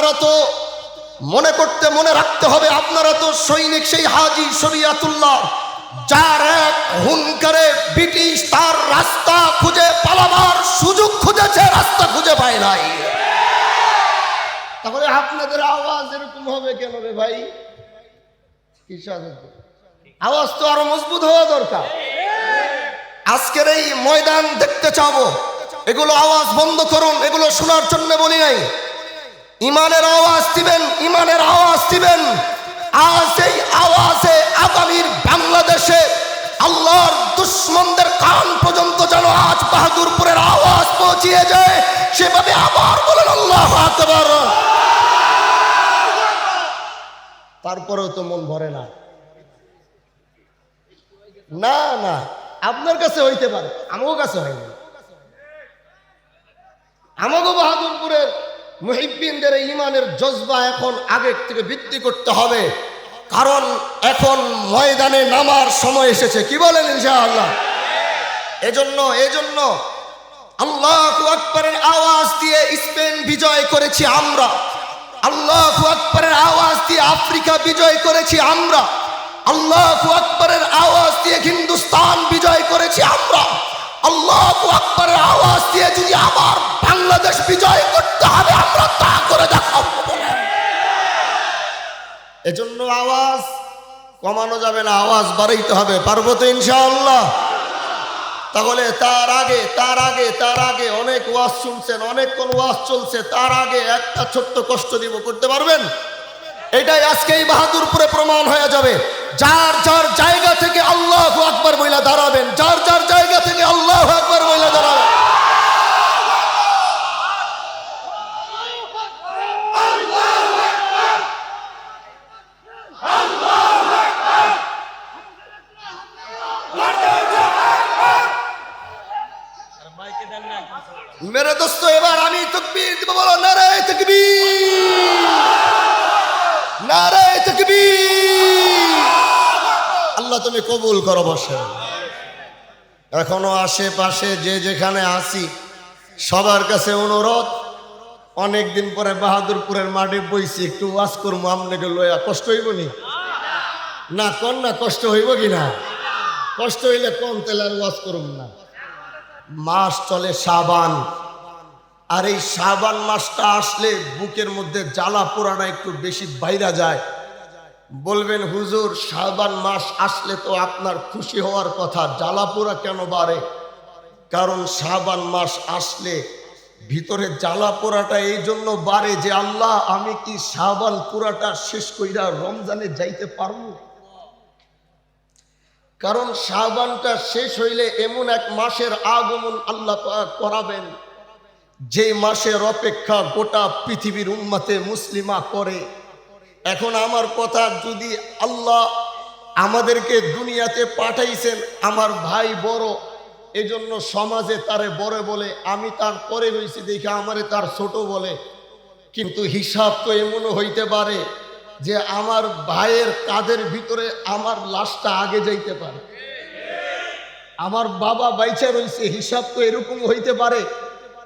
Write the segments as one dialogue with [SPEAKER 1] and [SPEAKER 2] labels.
[SPEAKER 1] আপনারা তো মনে করতে মনে রাখতে হবে, আপনারা তো সৈনিক সেই হাজি শরিয়াতুল্লাহ, যার এক হুনকারে ব্রিটিশ তার রাস্তা খুঁজে পালাবার সুযোগ খুঁজেছে, রাস্তা খুঁজে পায় নাই। তাহলে আপনাদের আওয়াজ এরকম হবে কেন রে ভাই? আওয়াজ তো আরও মজবুত হওয়া দরকার। আজকের এই ময়দান দেখতে চাবো, এগুলো আওয়াজ বন্ধ করুন, এগুলো শোনার জন্য বলি নাই। ইমানের আওয়াজ দিবেন, ইমানের আওয়াজ দিবেন। আজ এই আওয়াজে আগামীর বাংলাদেশে আল্লাহর দুশ্মনদের কান পর্যন্ত যেন আজ বাহাদুরপুরের আওয়াজ পৌঁছিয়ে যায়, সেভাবে আবার বলেন, আল্লাহ আকবার। তারপরেও তো মন ভরে না। না না, আপনার কাছে হইতে পারে আমারও কাছে হয়নি। আমাকে বাহাদুরপুরের মুহিব্বিনদের ইমানের জজবা এখন আগের থেকে বৃদ্ধি করতে হবে। কারণ এখন ময়দানে নামার সময় এসেছে। কি বলেন ইনশাআল্লাহ? এজন্য এজন্য আল্লাহ আকবরের আওয়াজ দিয়ে স্পেন বিজয় করেছি আমরা। আল্লাহ আকবরের আওয়াজ দিয়ে আফ্রিকা বিজয় করেছি আমরা। আল্লাহ আকবরের আওয়াজ দিয়ে হিন্দুস্তান বিজয় করেছি আমরা। আল্লাহ আকবরের আওয়াজ দিয়ে যদি আবার বাংলাদেশ বিজয় করতে হবে, আমরা তা করে দেখাবো। এজন্য আওয়াজ কমানো যাবে না, আওয়াজ বাড়াইতে হবে, পারব তো ইনশাআল্লাহ। তাহলে তার আগে তার আগে তার আগে অনেক ওয়াজ শুনছেন, অনেকক্ষণ ওয়াজ চলছে, তার আগে একটা ছোট্ট কষ্ট দিব, করতে পারবেন? এটাই আজকে এই বাহাদুরপুরে প্রমাণ হয়ে যাবে। যার যার জায়গা থেকে আল্লাহ আকবর বইলা দাঁড়াবেন, যার যার জায়গা থেকে আল্লাহ আকবর বইলা দাঁড়াবেন মেরে দোস্ত এবার আমি তকবীর দিব বলো নারে তকবীর নারে তকবীর আল্লাহ তুমি কবুল করো বসে। এখনও আশেপাশে যে যেখানে আসি সবার কাছে অনুরোধ, অনেকদিন পরে বাহাদুরপুরের মাঠে বইছি, একটু ওয়াজ করব আপনাকে লইয়া। কষ্ট হইব নি? না, কন না, কষ্ট হইব কি না? কষ্ট হইলে কম তেলে আর ওয়াজ করুন না। মাস চলে সাবান আর এই সাবান মাসটা আসলে বুকের মধ্যে জ্বালা পোড়াটা একটু বেশি বাইরা যায়। বলবেন, হুজুর সাবান মাস আসলে তো আপনার খুশি হওয়ার কথা জ্বালা পোড়া কেন বাড়ে? কারণ সাবান মাস আসলে ভিতরে জ্বালা পোড়াটা এই জন্য বাড়ে যে, আল্লাহ, আমি কি শাহবান পুরাটা শেষ কইরা রমজানে যাইতে পারব? কারণ শাহবানটা শেষ হইলে এমন এক মাসের আগমন আল্লাহ করাবেন যে মাসের অপেক্ষা গোটা পৃথিবীর উম্মাতে মুসলিমা করে। এখন আমার কথা যদি আল্লাহ আমাদেরকে দুনিয়াতে পাঠাইছেন, আমার ভাই বড়, এজন্য সমাজে তারে বড় বলে, আমি তার পরে হয়েছি দেখে আমারে তার ছোট বলে। কিন্তু হিসাব তো এমনও হইতে পারে যে আমার ভাইয়ের কাদের ভিতরে আমার লাশটা আগে যাইতে পারে। আমার বাবা বাইচা রয়েছে হিসাব তো এরকম হইতে পারে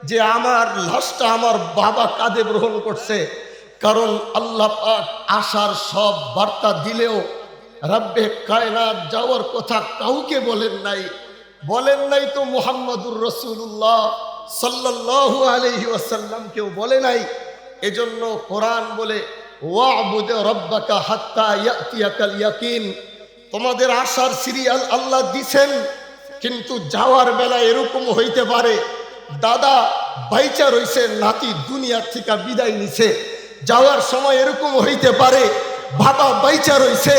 [SPEAKER 1] যে আমার লাশটা আমার বাবা কাঁধে গ্রহণ করছে। কারণ আল্লাহ পাক আসার সব বার্তা দিলেও রাব্বে কায়নাত যাওয়ার কথা কাউকে বলেন নাই। বলেন নাই তো মোহাম্মদুর রসুল্লাহ সাল্লাল্লাহু আলাইহি ওয়াসাল্লাম কেউ বলে নাই? এজন্য কোরআন বলে, ওয়াবুদ রব্বাকা হাত্তা ইয়াতিয়াকাল ইয়াকিন। তোমাদের আশার সিরিয়াল আল্লাহ দিছেন, কিন্তু যাওয়ার বেলা এরকম হইতে পারে। দাদা, বাইচা রইছে, নাতি দুনিয়ার থেকে বিদায় নিছে। যাওয়ার সময় এরকম হইতে পারে, বাবা বাইচা রইছে,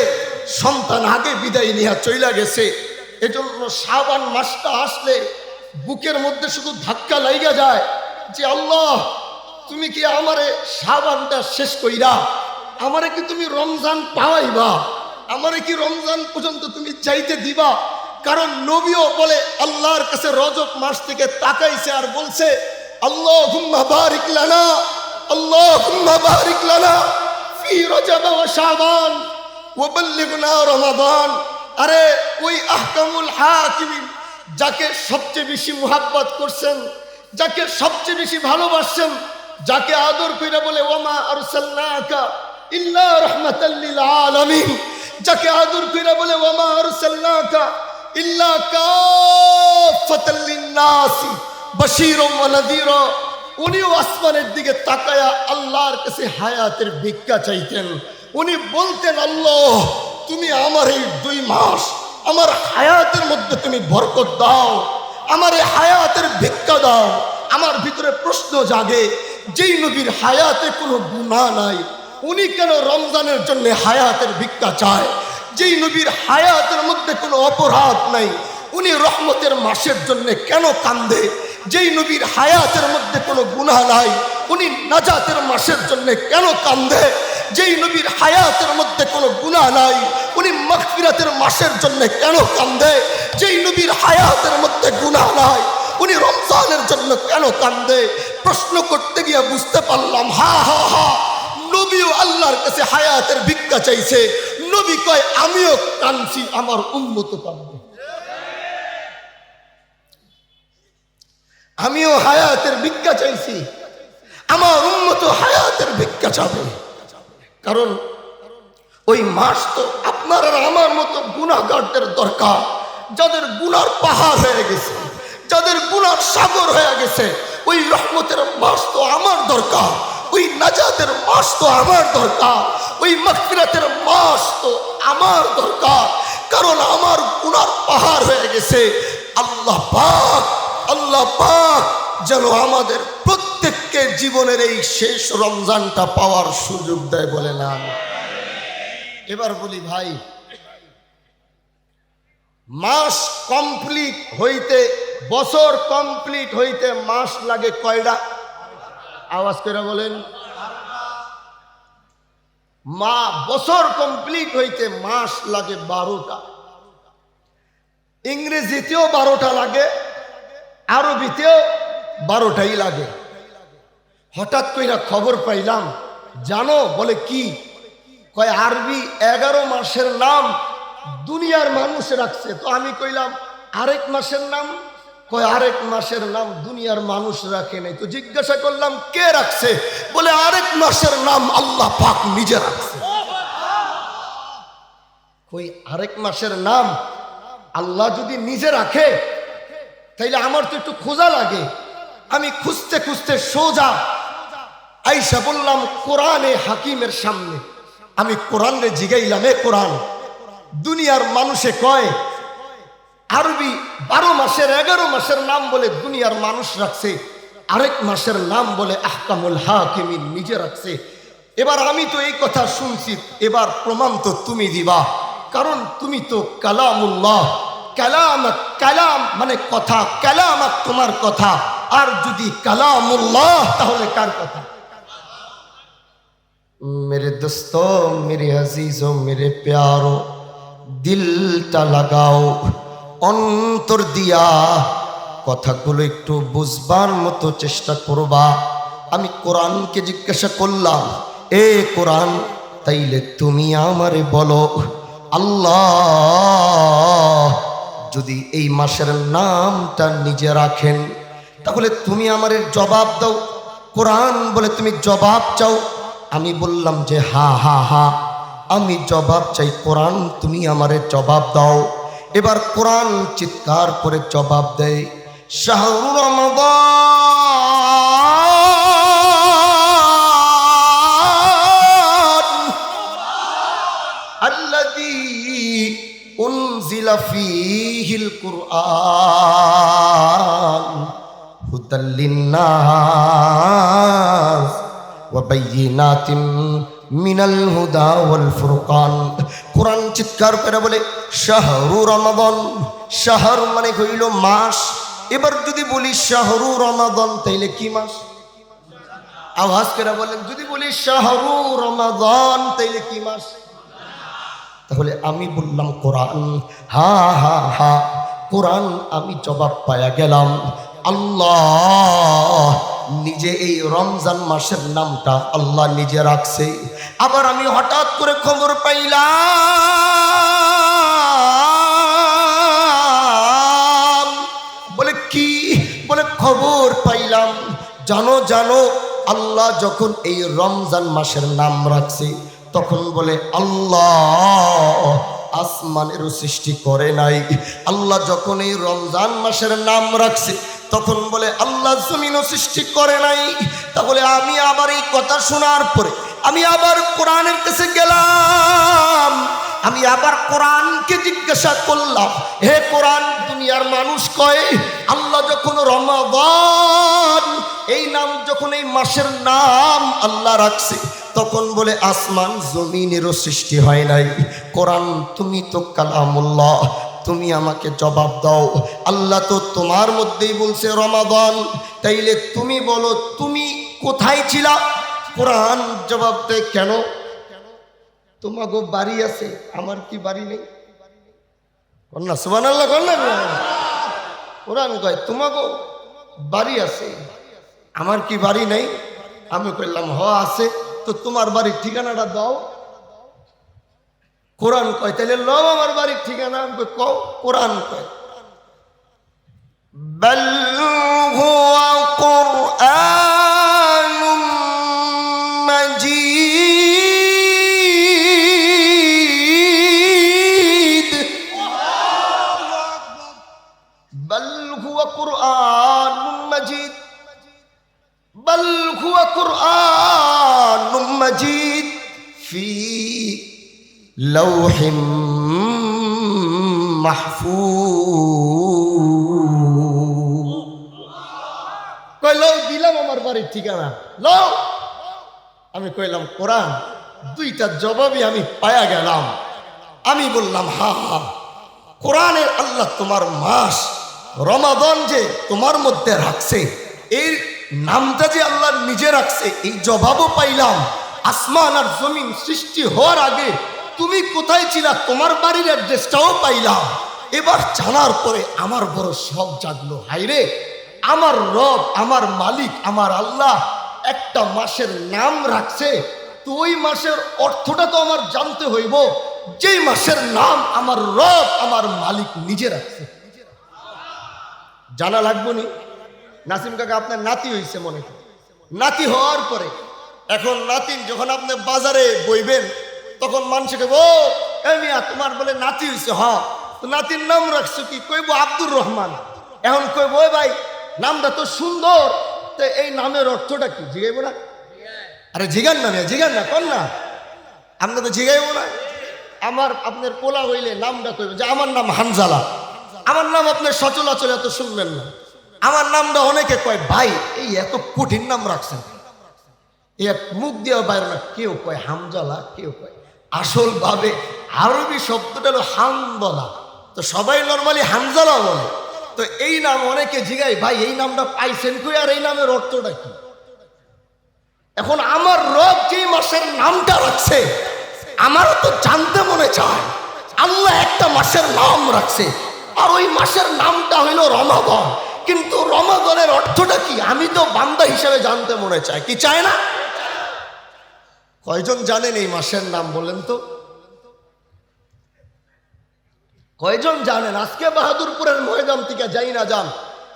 [SPEAKER 1] সন্তান আগে বিদায় নিয়ে চইলা গেছে। এজন্য সাবান মাসটা আসলে বুকের মধ্যে শুধু ধাক্কা লাইগা যায় যে, আল্লাহ, তুমি কি আমারে সাবানটা শেষ কইরা, আমারে কি তুমি রমজান পাওয়াইবা, আমারে কি রমজান পর্যন্ত তুমি চাইতে দিবা? কারণ নবীও বলে, আল্লাহর কাছে রজব মাস থেকে তাকাইছে আর বলছে আল্লাহ বারিক লানা বারিক লানা ফি রজব ওয়া শাবান ওয়া বাল্লিগনা আরে, ওই আহকামুল হাকিমিন যাকে সবচেয়ে বেশি মুহাব্বত করছেন, যাকে সবচেয়ে বেশি ভালোবাসছেন, যাকে আদর কইরা বলে, ওমা আরসালনাকা ইল্লা রাহমাতাল লিল আলামিন। যাকে আদর কইরা বলে, ওমা আরসালনাকা ইল্লা কাফাতাল লিন-নাসি বাশীরুম ওয়া নাযীরা। উনিও আসমানের দিকে তাকায়া আল্লাহর কাছে হায়াতের ভিক্ষা চাইতেন। উনি বলতেন, আল্লাহ, তুমি আমার এই দুই মাস আমার হায়াতের মধ্যে তুমি বরকত দাও, আমার এই হায়াতের ভিক্ষা দাও। আমার ভিতরে প্রশ্ন জাগে, যেই নবীর হায়াতে কোনো গুণা নাই, উনি কেন রমজানের জন্য হায়াতের ভিক্ষা চায়? যেই নবীর হায়াতের মধ্যে কোনো অপরাধ নাই, উনি রহমতের মাসের জন্য কেন কান্দে? যেই নবীর হায়াতের মধ্যে কোনো গুনাহ নাই, উনি নাজাতের মাসের জন্য কেন কান্দে? যেই নবীর হায়াতের মধ্যে কোনো গুনাহ নাই, উনি মাগফিরাতের মাসের জন্য কেন কান্দে? যেই নবীর হায়াতের মধ্যে গুনাহ নাই, উনি রমজানের জন্য কেন কান্দে? প্রশ্ন করতে গিয়ে বুঝতে পারলাম, হা হা হা, নবীও আল্লাহর কাছে হায়াতের ভিক্ষা চাইছে। নবী কয়, আমিও কানছি আমার উন্মত কান্দে আমিও হায়াতের ভিক্ষা চাইছি। আমার উন্মত হায়াতের ভিক্ষা চাবে। কারণ ওই মাস তো আপনার আর আমার মতো গুণাগারদের দরকার। যাদের গুনার পাহাড় হয়ে গেছে, যাদের গুনার সাগর হয়ে গেছে, ওই রহমতের মাস তো আমার দরকার। ওই নাজাতের মাস তো আমার দরকার। ওই মাকফিরাতের মাস তো আমার দরকার। কারণ আমার গুনার পাহাড় হয়ে গেছে। আল্লাহ পাক আল্লাহ পাক যেন আমাদের প্রত্যেককে জীবনের এই শেষ রমজানটা পাওয়ার সুযোগ দেয় বলে না। এবার বলি ভাই, মাস কমপ্লিট হইতে, বছর কমপ্লিট হইতে মাস লাগে কয়টা আওয়াজ করে বলেন। মা, বছর কমপ্লিট হইতে মাস লাগে বারোটা। ইংরেজিতেও বারোটা লাগে আরবিতেও বারোটাই লাগে। হঠাৎ কইরা খবর পাইলাম, জানো বলে কি? কয়, আরবি এগারো মাসের নাম দুনিয়ার মানুষ রাখছে। তো আমি কইলাম, আরেক মাসের নাম? কয়, আরেক মাসের নাম দুনিয়ার মানুষ রাখে নাই। তো জিজ্ঞাসা করলাম, কে রাখছে? বলে, আরেক মাসের নাম আল্লাহ পাক নিজে রাখছে। কই, আরেক মাসের নাম আল্লাহ যদি নিজে রাখে তাইলে আমার তো একটু খোঁজা লাগে। আমি খুঁজতে খুঁজতে সোজা আইসা বললাম, কোরআনে হাকিমের সামনে। আমি কোরআন রে জিগাইলাম কোরআন, দুনিয়ার মানুষে কয়, আরবি বারো মাসের, এগারো মাসের নাম বলে দুনিয়ার মানুষ রাখছে, আরেক মাসের নাম বলে আহকামুল হাকিমিন নিজে রাখছে। এবার আমি তো এই কথা শুনছি, এবার প্রমাণ তো তুমি দিবা, কারণ তুমি তো কালামুল্লাহ। কালাম কালাম মানে কথা, কালাম তোমার কথা। আর যদি কালামুল্লাহ, তাহলে কার কথা? মেরে দোস্ত, মেরে আজিজ, মেরে প্যারো, দিলটা লাগাও, অন্তর দিয়া। কথাগুলো একটু বুঝবার মতো চেষ্টা করবা। আমি কোরআনকে জিজ্ঞাসা করলাম, এ কোরআন, তাইলে তুমি আমারে বলো, আল্লাহ যদি এই মাসের নামটা নিজে রাখেন, তাহলে তুমি আমার জবাব দাও। কোরআন বলে তুমি জবাব চাও। আমি বললাম যে হা হা হা। আমি জবাব চাই, কোরআন তুমি আমার জবাব দাও। এবার কোরআন চিৎকার করে জবাব দেয়। শাহরুর রমাদান। ফিহিল কুরআন হুদাল লিন্নাস ওয়া বাইনাতিন মিনাল হুদা ওয়াল ফুরকান কুরআন চিৎকার করে বলে, শাহরু রমাদান। শাহর মানে হইল মাস। এবার যদি বলি শাহরু রমাদান, তাইলে কি মাস? আওয়াজ করে বলেন, যদি বলি শাহরু রমাদান, তাইলে কি মাস? তাহলে আমি বললাম, কোরআন, হা হা হা, কোরআন আমি জবাব পায়া গেলাম। আল্লাহ নিজে এই রমজান মাসের নামটা আল্লাহ নিজে রাখছে। আবার আমি হঠাৎ করে খবর পাইলাম। বলে কি? বলে খবর পাইলাম। জানো জানো, আল্লাহ যখন এই রমজান মাসের নাম রাখছে তখন বলে, আল্লাহ আসমানেরও সৃষ্টি করে নাই। আল্লাহ যখন এই রমজান মাসের নাম রাখছে, তখন বলে, আল্লাহ জমিনও সৃষ্টি করে নাই। তা বলে আমি আবার এই কথা শোনার পরে আমি আবার কোরআনের কাছে গেলাম। আমি আবার কোরআনকে জিজ্ঞাসা করলাম, হে কোরআন, দুনিয়ার মানুষ কয়, আল্লাহ যখন রমাবান এই নাম যখন এই মাসের নাম আল্লাহ রাখছে, তখন বলে, আসমান জমিনেরও সৃষ্টি হয় নাই। কোরআন, তুমি তো কালামুল্লাহ, তুমি আমাকে জবাব দাও। আল্লাহ তো তোমার মধ্যেই বলছে রমাদান। তাইলে তুমি বলো, তুমি কোথায় ছিলা? কোরআন জবাব দেয়, কেন? তোমাগো বাড়ি আছে, আমার কি বাড়ি নেই? কন্যা সুবান আল্লাহ কন্যা। কোরআন কয়, তোমাগো বাড়ি আছে। আমার কি বাড়ি নেই? আমি কইলাম, হ, আছে। তো তোমার বাড়ির ঠিকানাটা দাও। কোরআন কয় তাহলে লও আমার বাড়ির ঠিকানা। আমি কও, কোরআন কয়। لوح محفوظ কই লও দিলাম আমার বাড়ির ঠিকানা লও আমি কইলাম কোরআন দুইটা জবাবই আমি পায়া গেলাম আমি বললাম হা হা কোরআনের আল্লাহ তোমার মাস রমাদন যে তোমার মধ্যে রাখছে এই নামটা যে আল্লাহ নিজে রাখছে এই জবাবও পাইলাম আসমান আর জমিন সৃষ্টি হওয়ার আগে তুমি কোথায় ছিলা? তোমার বাড়ির অ্যাড্রেসটাও পাইলাম। এবার জানার পরে আমার বড় সব জাগলো। হাইরে আমার রব, আমার মালিক, আমার আল্লাহ একটা মাসের নাম রাখছে। তো ওই মাসের অর্থটা তো আমার জানতে হইব। যেই মাসের নাম আমার রব, আমার মালিক নিজে রাখছে। জানা লাগবো নি? নাসিম কাকা, আপনার নাতি হয়েছে মনে নাতি হওয়ার পরে, এখন নাতিন যখন আপনি বাজারে বইবেন তখন মানুষকে এ মিয়া, তোমার বলে নাতি হয়েছে হ। তো নাতির নাম রাখছো কি? কইব আব্দুর রহমান। এখন কইব, ওই ভাই, নামটা তো সুন্দর। তো এই নামের অর্থটা কি? জিগাইব না? আরে জিগান না জিগান না কর না। আপনি তো জিগাইব না। আমার, আপনার পোলা হইলে নামটা কইবে। যে আমার নাম হানজালা। আমার নাম আপনার সচলাচল এত শুনবেন না। আমার নামটা অনেকে কয়, ভাই, এই এত কঠিন নাম রাখছেন। এক মুখ দিয়ে বাইরে না, কেউ কয় হামজালা, কেউ কয় আসল ভাবে আরবি শব্দটা হলো হামদলা তো সবাই নর্মালি হামজালা বলে। তো এই নাম অনেকে জিগাই ভাই, এই নামটা পাইছেন কই আর এই নামের অর্থটা কি? এখন আমার রব যে মাসের নামটা রাখছে, আমারও তো জানতে মনে চায়, আল্লাহ একটা মাসের নাম রাখছে। আর ওই মাসের নামটা হইল রমাদন। কিন্তু রমাদনের অর্থটা কি? আমি তো বান্দা হিসেবে জানতে মনে চাই। কি চায় না? কয়জন জানেন এই মাসের নাম বলেন তো? কয়জন জানেন? আজকে বাহাদুরপুরের ময়দান থেকে যাই না যান।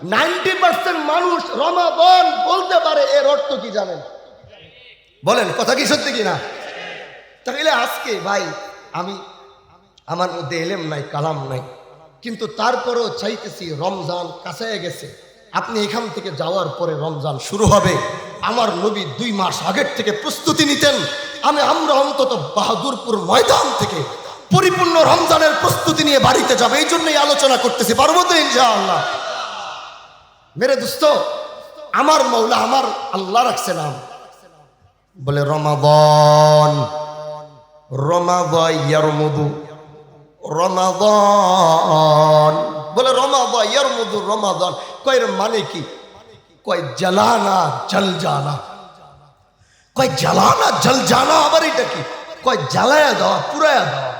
[SPEAKER 1] নাইনটি পার্সেন্ট মানুষ রমাদন বলতে পারে, এর অর্থ কি জানেন? বলেন, কথা কি সত্যি কি না তাহলে আজকে, ভাই, আমি, আমার মধ্যে এলেম নাই, কালাম নাই। কিন্তু তারপরও চাইতেছি রমজান কাছে গেছে। আপনি এখান থেকে যাওয়ার পরে রমজান শুরু হবে। আমার নবী দুই মাস আগের থেকে প্রস্তুতি নিতেন। আমি আমরা অন্তত বাহাদুরপুর ময়দান থেকে পরিপূর্ণ রমজানের প্রস্তুতি নিয়ে বাড়িতে যাবে। এই জন্যই আলোচনা করতেছি। পারব তো ইনশাআল্লাহ। মেরে দোস্ত, আমার মৌলা আমার আল্লাহ রাখছে নাম। বলে ইয়ার মধু রমাদন। বলে রমাদয় ইয়ার মধু রমাদন। কয়ের মানে কি? কয় জ্বালানা জল জানা কয় জ্বালানা জল জানা আবার এটা কি? কয়, জ্বালায়া দেওয়া পুরায়া দেওয়া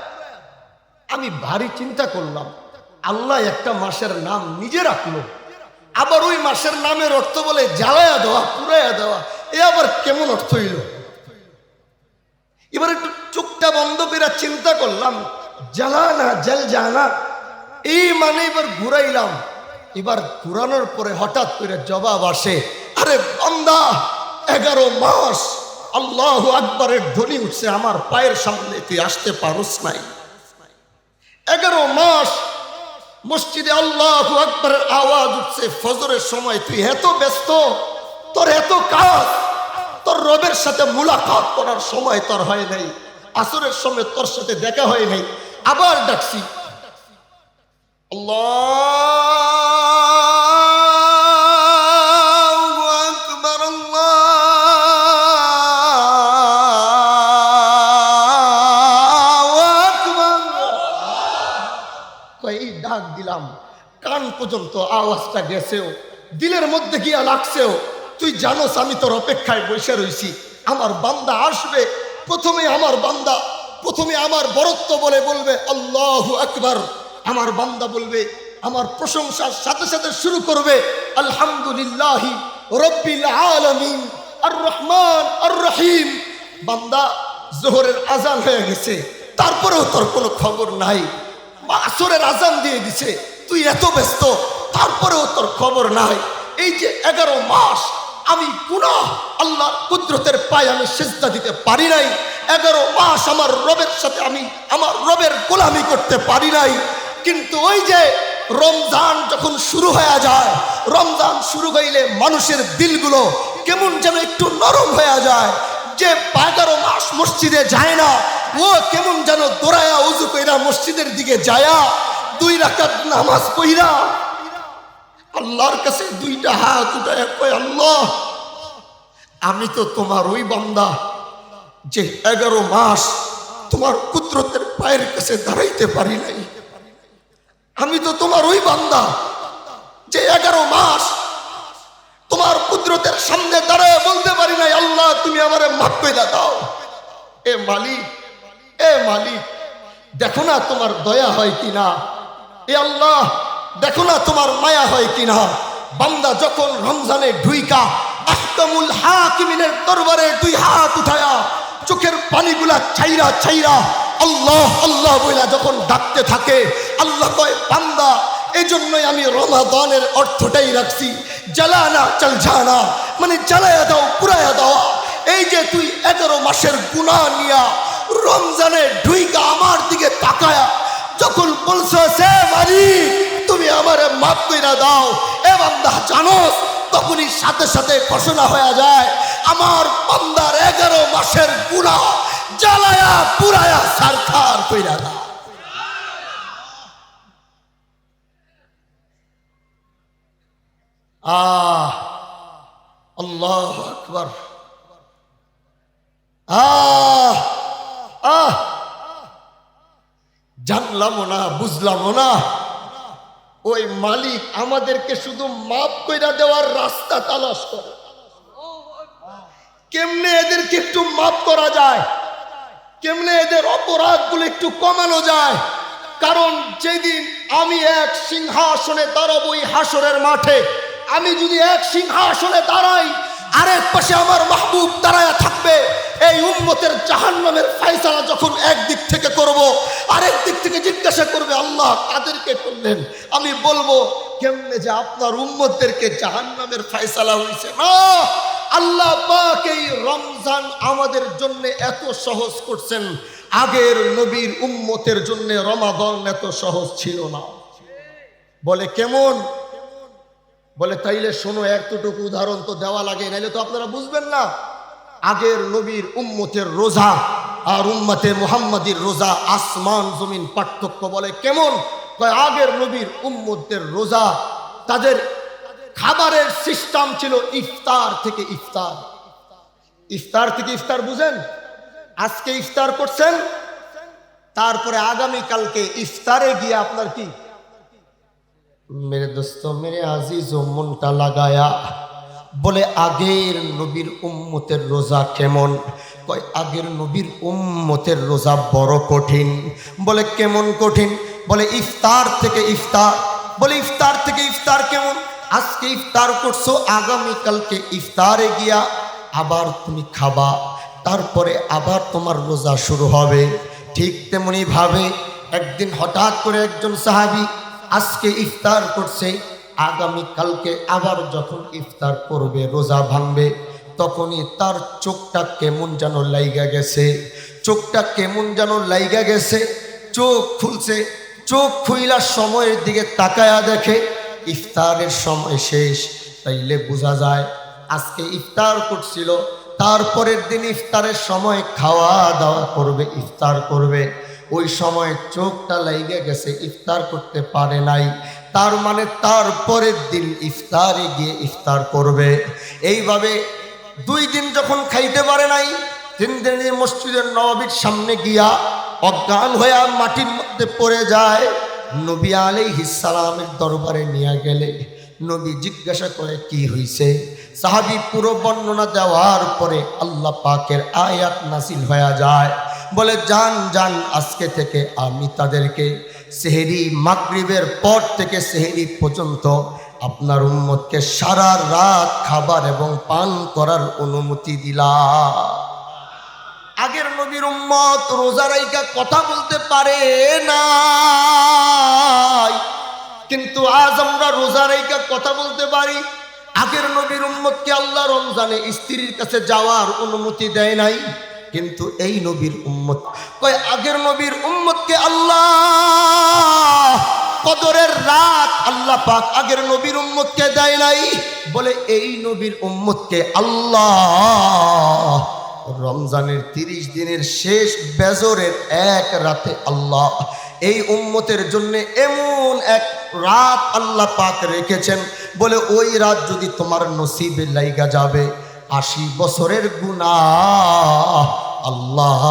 [SPEAKER 1] আমি ভারী চিন্তা করলাম, আল্লাহ একটা মাসের নাম নিজে রাখল। আবার ওই মাসের নামের অর্থ বলে, জ্বালায়া দেওয়া পুরায়া দেওয়া এ আবার কেমন অর্থ হইল? এবার একটু চোখটা বন্ধ করে চিন্তা করলাম জ্বালানা জল জানা এই মানে এবার ঘুরাইলাম। এবার ঘুরানোর পরে হঠাৎ করে জবাব আসে, আরে বন্দা, এগারো মাস আল্লাহ আকবরের ধ্বনি উঠছে, আমার পায়ের সামনে তুই আসতে পারস নাই। এগারো মাস মসজিদে আল্লাহ আকবরের আওয়াজ উঠছে, ফজরের সময় তুই এত ব্যস্ত, তোর এত কাজ, তোর রবের সাথে মুলাকাত করার সময় তোর হয় নাই, আসরের সময় তোর সাথে দেখা হয় নাই, আবার ডাকছি আকবার আল্লাহু আকবার কই এই ডাক দিলাম। কান পর্যন্ত আওয়াজটা গেছেও, দিলের মধ্যে গিয়া লাগছেও। তুই জানোস আমি তোর অপেক্ষায় বসে রইছি। আমার বান্দা আসবে, প্রথমে আমার বান্দা, প্রথমে আমার বরত্ব বলে বলবে, আল্লাহ আকবার। আমার বান্দা বলবে, আমার প্রশংসার সাথে সাথে শুরু করবে, আলহামদুলিল্লাহ রব্বিল আলামিন আর রহমান আর রহিম বান্দা জোহরের আজান হয়ে গেছে, তারপরেও তোর কোনো খবর নাই। আসরের আজান দিয়ে দিছে, তুই এত ব্যস্ত, তারপরেও তোর খবর নাই। এই যে এগারো মাস, আমি পুনঃ আল্লাহ কুদরতের পায়ে আমি সেজদা দিতে পারি নাই। এগারো মাস আমার রবের সাথে আমি, আমার রবের গোলামি করতে পারি নাই। কিন্তু ওই যে রমজান যখন শুরু হয়ে যায়, রমজান শুরু হইলে মানুষের দিলগুলো কেমন যেন একটু নরম হয়ে যায়। যে এগারো মাস মসজিদে যায় না, ও কেমন যেন দৌড়ায়া উজু কইরা মসজিদের দিকে যায়া, দুই রাকাত নামাজ কইরা আল্লাহর কাছে দুইটা হাত উঠায় কয়, আল্লাহ, আমি তো তোমার ওই বান্দা যে এগারো মাস তোমার কুদরতের পায়ের কাছে দাঁড়াইতে পারি নাই। আমি তো তোমার ওই বান্দা যে এগারো মাস তোমার কুদরতের সামনে দাঁড়ায় বলতে পারি নাই, আল্লাহ, তুমি আমারে মাফ কইরা দাও। এ মালিক এ মালিক, দেখো না তোমার দয়া হয় কিনা। এ আল্লাহ, দেখো না তোমার মায়া হয় কিনা। বান্দা যখন রমজানে ঢুইকা, আহকামুল হাকিমিনের দরবারে দুই হাত উঠায়া চোখের পানিগুলা ছাইরা ছাইরা আল্লাহ আল্লাহ বইলা যখন ডাকতে থাকে, আল্লাহ কয়, বান্দা এই জন্যই আমি রমাদানের অর্থটাই রাখছি। জ্বালানা, চল জানা মানে জ্বালায়া দাও, পুরায়া দেওয়া এই যে তুই এগারো মাসের গুণা নিয়া রমজানে ঢুইকা আমার দিকে তাকায়া যখন বলছো সে মারি তুমি আমারে মাফ কইরা দাও। এ বান্দা তখনই সাথে সাথে ঘোষণা হয়ে যায়, আমার বান্দার এগারো মাসের গুণা জ্বালায়া পুরায়া সারখার কইরা আহ জানলামও না, বুঝলাম না। ওই মালিক আমাদেরকে শুধু মাফ কইরা দেওয়ার রাস্তা তালাশ করে। কেমনে এদেরকে একটু মাফ করা যায়? কেমনে এদের অপরাধগুলো একটু কমানো যায়? কারণ যেদিন আমি এক সিংহাসনে দাঁড়াবো ওই হাসরের মাঠে, আমি যদি এক সিংহাসনে দাঁড়াই আরেক পাশে আমার মাহবুব দাঁড়ায় থাকবে। এই উম্মতের জাহান্নামের ফাইসালা যখন একদিক থেকে করব, আরেক দিক থেকে জিজ্ঞাসা করবে, আল্লাহ তাদেরকে করলেন? আমি বলব, কেমনে যে আপনার উম্মতদেরকে জাহান্নামের ফাইসালা হয়েছে না? আল্লাহ পাক এই রমজান আমাদের জন্য এত সহজ করছেন। আগের নবীর উম্মতের জন্য রমাদন এত সহজ ছিল না। বলে কেমন? বলে, তাইলে শোনো, এতটুকু উদাহরণ তো দেওয়া লাগে, নাইলে তো আপনারা বুঝবেন না। আগের নবীর উম্মতের রোজা আর উম্মতে মুহাম্মাদির রোজা আসমান জমিন পার্থক্য বলে কেমন? আগের নবীর উম্মতের রোজা, তাদের খাবারের সিস্টেম ছিল ইফতার থেকে ইফতার। ইফতার থেকে ইফতার বুঝেন? আজকে ইফতার করছেন, তারপরে আগামী কালকে ইফতারে গিয়ে আপনার কি মেরে দোস্ত মেরে আজিজ ও মনটা লাগায়া বলে আগের নবীর উম্মতের রোজা কেমন কয় আগের নবীর উম্মতের রোজা বড় কঠিন বলে কেমন কঠিন বলে ইফতার থেকে ইফতার বলে ইফতার থেকে ইফতার কেমন আজকে ইফতার করছ, আগামীকালকে ইফতারে গিয়া আবার তুমি খাবা। তারপরে আবার তোমার রোজা শুরু হবে। ঠিক তেমনি ভাবে একদিন হঠাৎ করে একজন সাহাবি আজকে ইফতার করছে, আগামী কালকে আবার যখন ইফতার করবে, রোজা ভাঙবে, তখনই তার চোখটা কেমন যেন লাইগা গেছে। চোখটা কেমন যেন লাইগা গেছে, চোখ খুলছে, চোখ খুইলার সময়ের দিকে তাকায়া দেখে, ইফতারের সময় শেষ। তাইলে বোঝা যায়, আজকে ইফতার করছিল, তারপরের দিন ইফতারের সময় খাওয়া দাওয়া করবে, ইফতার করবে। ওই সময় চোখটা লাইগে গেছে, ইফতার করতে পারে নাই। তার মানে তারপরের দিন ইফতারে গিয়ে ইফতার করবে। এইভাবে দুই দিন যখন খাইতে পারে নাই, তিন দিনের মসজিদের নবাবির সামনে গিয়া অজ্ঞান হয়ে মাটির মধ্যে পড়ে যায়। নবী আলাইহিস সালামের দরবারে নিয়ে গেলে নবী জিজ্ঞাসা করে, কি হইছে? সাহাবি পুরো বর্ণনা দেওয়ার পরে আল্লাহ পাকের আয়াত নাসিল হয়ে যায়। বলে যান যান আজকে থেকে আমি তাদেরকে সেহেরি মাগরিবের পর থেকে সেহেরি পর্যন্ত আপনার উম্মতকে সারা রাত খাবার এবং পান করার অনুমতি দিলা আগের নবীর উম্মত রোজারাইকা কথা বলতে পারে না কিন্তু আজ আমরা রোজারাইকা কথা বলতে পারি। আগের নবীর উম্মতকে আল্লাহ রমজানে স্ত্রীর কাছে যাওয়ার অনুমতি দেয় নাই। কিন্তু এই নবীর উম্মত। কয়, আগের নবীর উম্মতকে আল্লাহ কদরের রাত আল্লাহ পাক আগের নবীর উম্মতকে দেয় নাই। বলে, এই নবীর উম্মতকে আল্লাহ রমজানের তিরিশ দিনের শেষ বেজরের এক রাতে আল্লাহ এই উম্মতের জন্য এমন এক রাত আল্লাহ পাক রেখেছেন। বলে, ওই রাত যদি তোমার নসিবে লাইগা যাবে আশি বছরের গুণা আল্লাহ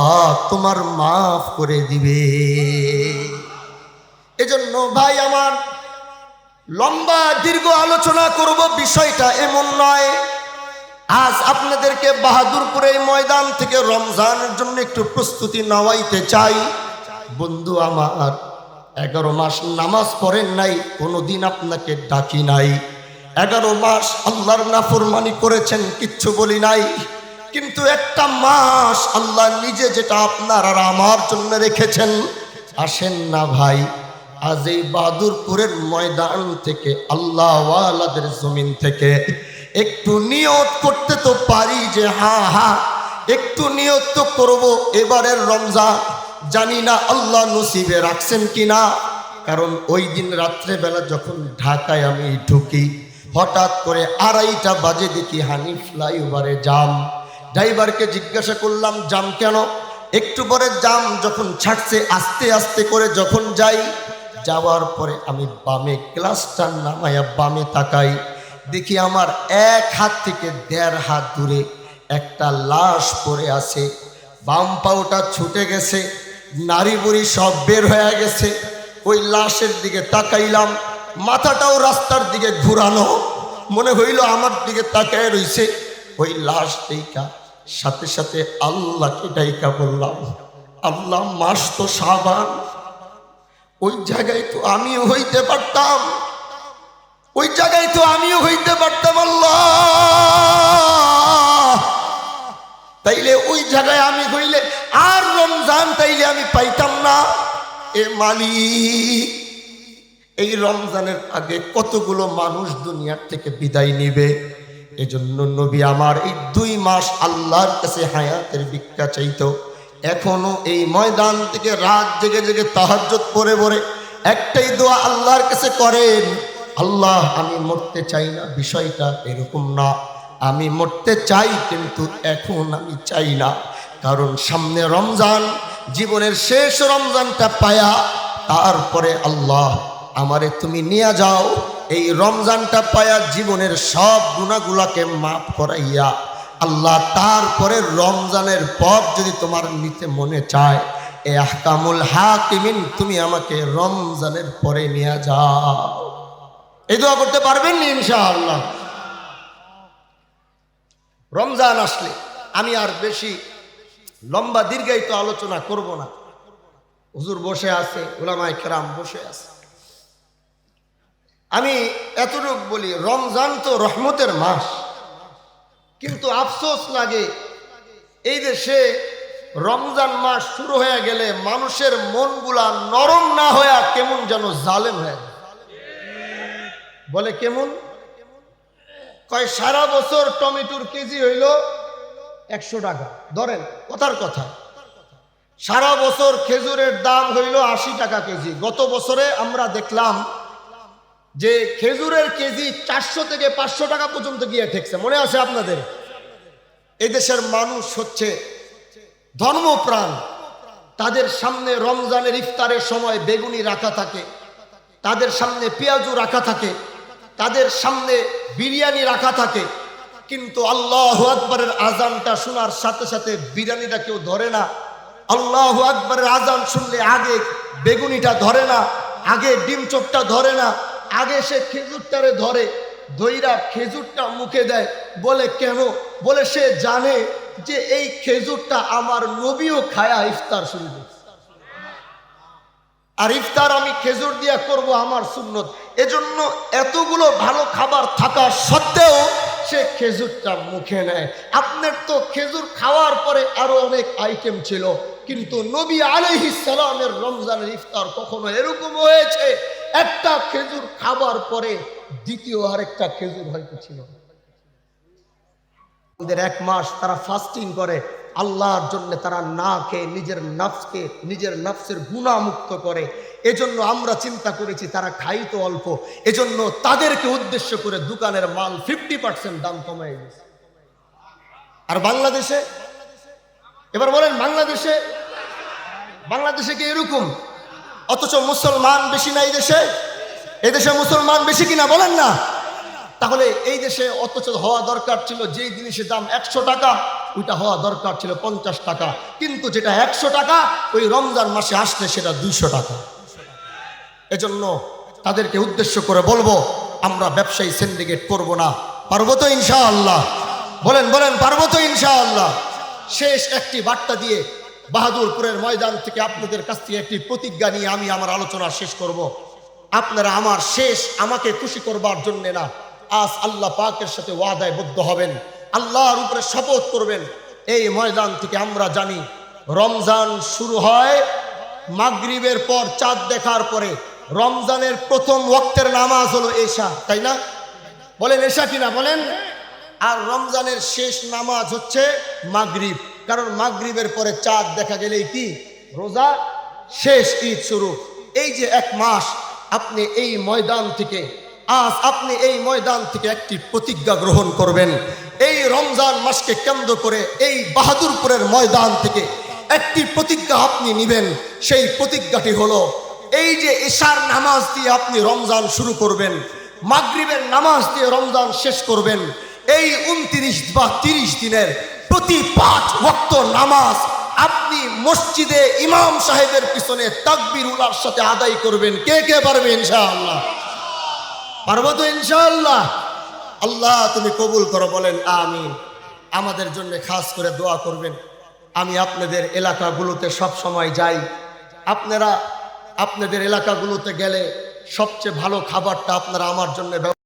[SPEAKER 1] তোমার মাফ করে দিবে। এজন্য ভাই, আমার লম্বা, দীর্ঘ আলোচনা করব বিষয়টা এমন নয়। আজ আপনাদেরকে বাহাদুরপুরের ময়দান থেকে রমজানের জন্য একটু প্রস্তুতি নেওয়াইতে চাই। বন্ধু, আমার এগারো মাস নামাজ পড়েন নাই, কোনোদিন আপনাকে ডাকি নাই। এগারো মাস আল্লাহর নাফরমানি করেছেন, কিচ্ছু বলি নাই। কিন্তু একটা মাস আল্লাহ নিজে যেটা আপনার আর আমার জন্য রেখেছেন, আসেন না ভাই, আজ এই বাহাদুরপুরের ময়দান থেকে, আল্লাহওয়ালাদের জমিন থেকে, একটু নিয়ত করতে তো পারি যে হা হা, একটু নিয়ত তো করব এবারের রমজান। জানি না আল্লাহ নসিবে রাখছেন কিনা, কারণ ওই দিন রাত্রেবেলা যখন ঢাকায় আমি ঢুকি হঠাৎ করে আড়াইটা বাজে দেখি হানি ফ্লাইওভারে জাম। ড্রাইভারকে জিজ্ঞাসা করলাম, জাম কেন? একটু পরে জাম যখন ছাড়ছে, আস্তে আস্তে করে যখন যাই, যাওয়ার পরে আমি বামে গ্লাসটা নামায়া বামে তাকাই। দেখি আমার এক হাত থেকে দেড় হাত দূরে একটা লাশ পড়ে আছে। বাম পাউটা ছুটে গেছে নারী বুড়ি সব বের হয়ে গেছে। ওই লাশের দিকে তাকাইলাম মাথাটাও রাস্তার দিকে ঘুরানো, মনে হইল আমার দিকে তাকায় রইছে। ওই লাশ দেইকা সাথে সাথে আল্লাহকে ডাইকা বললাম, আল্লাহ, মাস তো সাবান, ওই জায়গায় তো আমিও হইতে পারতাম, ওই জায়গায় তো আমিও হইতে পারতাম আল্লাহ। তাইলে ওই জায়গায় আমি হইলে আর রমজান তাইলে আমি পাইতাম না। এ মালিক এই রমজানের আগে কতগুলো মানুষ দুনিয়ার থেকে বিদায় নিবে? এজন্য নবী আমার এই দুই মাস আল্লাহর কাছে হায়াতের ভিক্ষা চাইতো। এখনও এই ময়দান থেকে রাত জেগে জেগে তাহাজ্জত পরে পরে একটাই দোয়া আল্লাহর কাছে করেন, আল্লাহ, আমি মরতে চাই না, বিষয়টা এরকম না। আমি মরতে চাই, কিন্তু এখন আমি চাই না। কারণ সামনে রমজান, জীবনের শেষ রমজানটা পায়া, তারপরে আল্লাহ আমারে তুমি নিয়ে যাও। এই রমজানটা পায়া জীবনের সব গুণাগুলাকে মাফ করাইয়া, আল্লাহ তারপরে রমজানের পর যদি তোমার নিতে মনে চায়, এ আহকামুল হাকিমিন, তুমি আমাকে রমজানের পরে নিয়ে যাও। এই দোয়া করতে পারবেন নি ইনশাআল্লাহ? রমজান আসলে আমি আর বেশি লম্বা দীর্ঘায়িত আলোচনা করব না। হুজুর বসে আছে ওলামায় কেরাম বসে আছে। আমি এতটুকু বলি, রমজান তো রহমতের মাস। কিন্তু আফসোস লাগে, এই দেশে রমজান মাস শুরু হয়ে গেলে মানুষের মনগুলা নরম না হয়ে কেমন যেন জালেম হয়ে বলে কেমন? কয়, সারা বছর টমেটোর কেজি হইল একশো টাকা। ধরেন, কথার কথা। সারা বছর খেজুরের দাম হইল আশি টাকা কেজি। গত বছরে আমরা দেখলাম যে খেজুরের কেজি চারশো থেকে পাঁচশো টাকা পর্যন্ত গিয়ে ঠেকছে। মনে আছে আপনাদের? এদেশের মানুষ হচ্ছে ধর্মপ্রাণ। তাদের সামনে রমজানের ইফতারের সময় বেগুনি রাখা থাকে। তাদের সামনে পেঁয়াজু রাখা থাকে। তাদের সামনে বিরিয়ানি রাখা থাকে। কিন্তু আল্লাহ আকবরের আজানটা শোনার সাথে সাথে বিরিয়ানিটা কেউ ধরে না। আল্লাহ আকবরের আজান শুনলে আগে বেগুনিটা ধরে না, আগে ডিম চোখটা ধরে না। আগে সে খেজুরটারে ধরে দইরা খেজুরটা মুখে দেয়, বলে, কেন? বলে, সে জানে যে এই খেজুরটা আমার নবীও খায়া ইফতার শুরু আর ইফতার আমি খেজুর দিয়া করব আমার সুন্নত। এজন্য এতগুলো ভালো খাবার থাকা সত্ত্বেও সে খেজুরটা মুখে নেয়। আপনার তো খেজুর খাওয়ার পরে আরও অনেক আইটেম ছিল, কিন্তু নবী সালামের রমজানের ইফতার কখনো এরকম হয়েছে একটা খেজুর খাবার পরে দ্বিতীয় আরেকটা খেজুর হয়তো ছিল। এক মাস তারা ফাস্টিং করে, আল্লাহর জন্য তারা না খেয়ে নিজের নফসকে, নিজের নফসের গুণা মুক্ত করে। এজন্য আমরা চিন্তা করেছি, তারা খাই তো অল্প। এজন্য তাদেরকে উদ্দেশ্য করে দোকানের মাল ফিফটি পার্সেন্ট দাম কমাই গেছে আর বাংলাদেশে? এবার বলেন, বাংলাদেশে? বাংলাদেশে কি এরকম? অথচ মুসলমান বেশি না এই দেশে? এই দেশে মুসলমান বেশি কিনা বলেন না। তাহলে এই দেশে অথচ হওয়া দরকার ছিল যেই জিনিসের দাম একশো টাকা, ওইটা হওয়া দরকার ছিল পঞ্চাশ টাকা। কিন্তু যেটা একশো টাকা, ওই রমজান মাসে আসলে সেটা দুইশো টাকা। এজন্য তাদেরকে উদ্দেশ্য করে বলব, আমরা ব্যবসায়ী সিন্ডিকেট করব না। পারব তো ইনশাআল্লাহ। বলেন বলেন, পারব তো ইনশাআল্লাহ। শেষ একটি বার্তা দিয়ে বাহাদুরপুরের ময়দান থেকে আপনাদের কাছ থেকে একটি প্রতিজ্ঞা নিয়ে আমি আমার আলোচনা শেষ করব। আপনারা আমার শেষ, আমাকে খুশি করবার জন্য না। আজ আল্লাহ পাকের সাথে ওয়াদায় বদ্ধ হবেন। আল্লাহর উপরে শপথ করবেন। এই ময়দান থেকে আমরা জানি, রমজান শুরু হয় মাগরিবের পর, চাঁদ দেখার পরে। রমজানের প্রথম ওয়াক্তের নামাজ হলো এশা, তাই না? বলেন এশা কিনা, বলেন। আর রমজানের শেষ নামাজ হচ্ছে মাগরিব। কারণ মাগরিবের পরে চাঁদ দেখা গেলেই কি? রোজা শেষ, ঈদ শুরু। এই যে এক মাস আপনি এই ময়দান থেকে, আজ আপনি এই ময়দান থেকে একটি প্রতিজ্ঞা গ্রহণ করবেন। এই রমজান মাসকে কেন্দ্র করে, এই বাহাদুরপুরের ময়দান থেকে একটি প্রতিজ্ঞা আপনি নিবেন। সেই প্রতিজ্ঞাটি হলো, এই যে এশার নামাজ দিয়ে আপনি রমজান শুরু করবেন, মাগরিবের নামাজ দিয়ে রমজান শেষ করবেন, এই উনত্রিশ বা তিরিশ দিনের প্রতি পাঁচ ওয়াক্ত নামাজ আপনি মসজিদে ইমাম সাহেবের পিছনে তাকবির উলার সাথে আদায় করবেন। কে কে পারবে ইনশাআল্লাহ? পারব তো ইনশাআল্লাহ। আল্লাহ তুমি কবুল করো, বলেন আমিন। আমাদের জন্য খাস করে দোয়া করবেন। আমি আপনাদের এলাকাগুলোতে সব সময় যাই। আপনারা আপনাদের এলাকাগুলোতে গেলে সবচেয়ে ভালো খাবারটা আপনারা আমার জন্য